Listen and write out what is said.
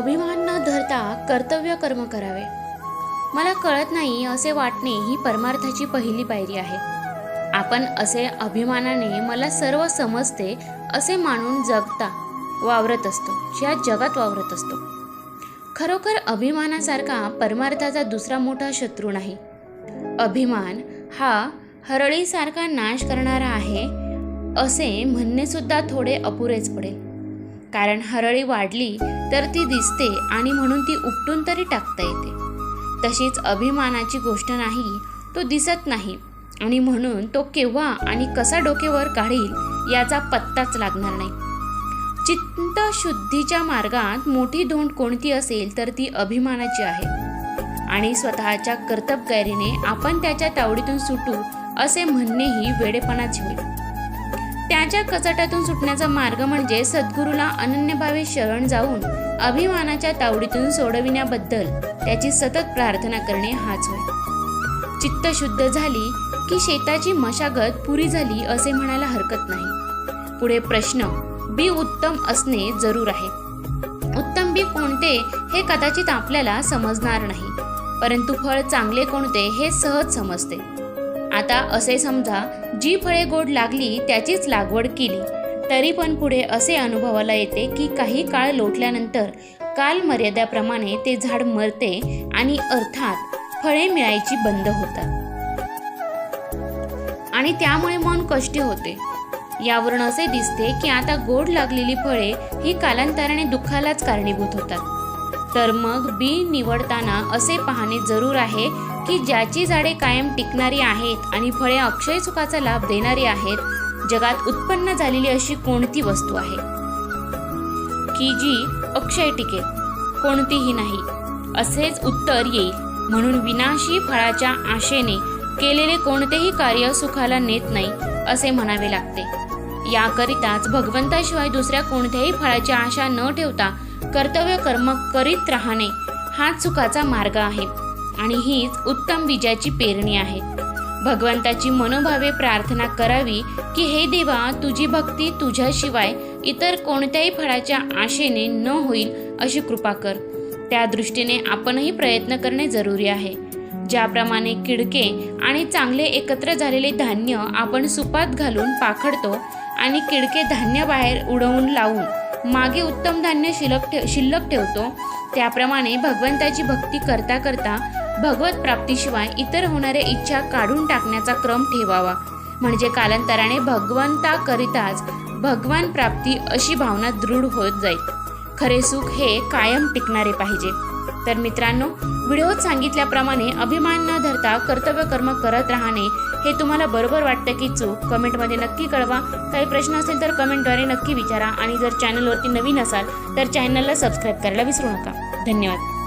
अभिमान न धरता कर्तव्य कर्म करावे. मला कळत नाही असे वाटणे ही परमार्थाची पहिली पायरी आहे. आपण असे अभिमानाने मला सर्व समजते असे मानून जगता वावरत असतो ज्या जगात वावरत असतो. खरोखर अभिमानासारखा परमार्थाचा दुसरा मोठा शत्रू नाही. अभिमान हा हरळीसारखा नाश करणारा आहे असे म्हणणेसुद्धा थोडे अपुरेच पडेल. कारण हरळी वाढली तर ती दिसते आणि म्हणून ती उपटून तरी टाकता येते. तशीच अभिमानाची गोष्ट नाही तो दिसत नाही. आणि म्हणून तो केव्हा आणि कसा डोकेवर काढील याचा पत्ताच लागणार नाही. चित्तशुद्धीच्या मार्गात मोठी धोंड कोणती असेल तर ती अभिमानाची आहे. आणि स्वतःच्या कर्तबगारीने आपण त्याच्या तावडीतून सुटू असे म्हणणेही वेडेपणाच होईल. त्याच्या कचाटातून सुटण्याचा मार्ग म्हणजे सद्गुरूला अनन्यभावे शरण जाऊन अभिमानाच्या तावडीतून सोडविण्याबद्दल त्याची सतत प्रार्थना करणे हाच होय. चित्त शुद्ध झाली की शेताची मशागत पुरी झाली असे म्हणायला हरकत नाही. पुढे प्रश्न बी उत्तम असणे जरूर आहे. उत्तम बी कोणते हे कदाचित आपल्याला समजणार नाही परंतु फळ चांगले कोणते हे सहज समजते. आता असे समजा जी फळे गोड लागली त्याचीच लागवड केली. तरी पण पुढे असे अनुभवाला येते की काही काळ लोटल्यानंतर काल मर्यादाप्रमाणे ते झाड मरते आणि अर्थात फळे मिळायची बंद होतात. आणि त्यामुळे मन कष्टी होते. यावरून असे दिसते की आता गोड लागलेली फळे ही कालांतराने दुःखालाच कारणीभूत होतात. तर मग बी निवडताना असे पाहणे जरूर आहे की ज्याची झाडे कायम टिकणारी आहेत आणि फळे अक्षय सुखाचा लाभ देणारी आहेत जगात उत्पन्न झालेली अशी कोणती वस्तू आहे? की जी अक्षय टिकेल कोणतीही नाही असेच उत्तर येईल. म्हणून विनाशी फळाच्या आशेने केलेले कोणतेही कार्य सुखाला नेत नाही असे म्हणावे लागते. याकरिताच भगवंताशिवाय दुसऱ्या कोणत्याही फळाची आशा न ठेवता कर्तव्य कर्म करीत राहणे हाच सुखाचा मार्ग आहे. आणि हीच उत्तम विजयाची पेरणी आहे. भगवंताची मनोभावे प्रार्थना करावी की हे देवा तुझी भक्ती तुझ्याशिवाय इतर कोणत्याही फळाच्या आशेने न होईल अशी कृपा कर. त्या दृष्टीने आपणही प्रयत्न करणे जरुरी आहे. ज्याप्रमाणे किडके आणि चांगले एकत्र झालेले धान्य आपण सुपात घालून पाखडतो आणि किडके धान्य बाहेर उडवून लावून मागे उत्तम धान्य शिल्लक ठेव शिल्लक ठेवतो त्याप्रमाणे भगवंताची भक्ती करता करता भगवत प्राप्तीशिवाय इतर होणाऱ्या इच्छा काढून टाकण्याचा क्रम ठेवावा. म्हणजे कालांतराने भगवंताकरिताच भगवान प्राप्ती अशी भावना दृढ होत जाईल. खरे सुख हे कायम टिकणारे पाहिजे. तर मित्रांनो व्हिडिओत सांगितल्याप्रमाणे अभिमान न धरता कर्तव्य कर्म करत राहणे हे तुम्हाला बरोबर वाटतं की चूक? कमेंटमध्ये नक्की कळवा. काही प्रश्न असेल तर कमेंटद्वारे नक्की विचारा. आणि जर चॅनलवरती नवीन असाल तर चॅनलला सबस्क्राईब करायला विसरू नका. धन्यवाद.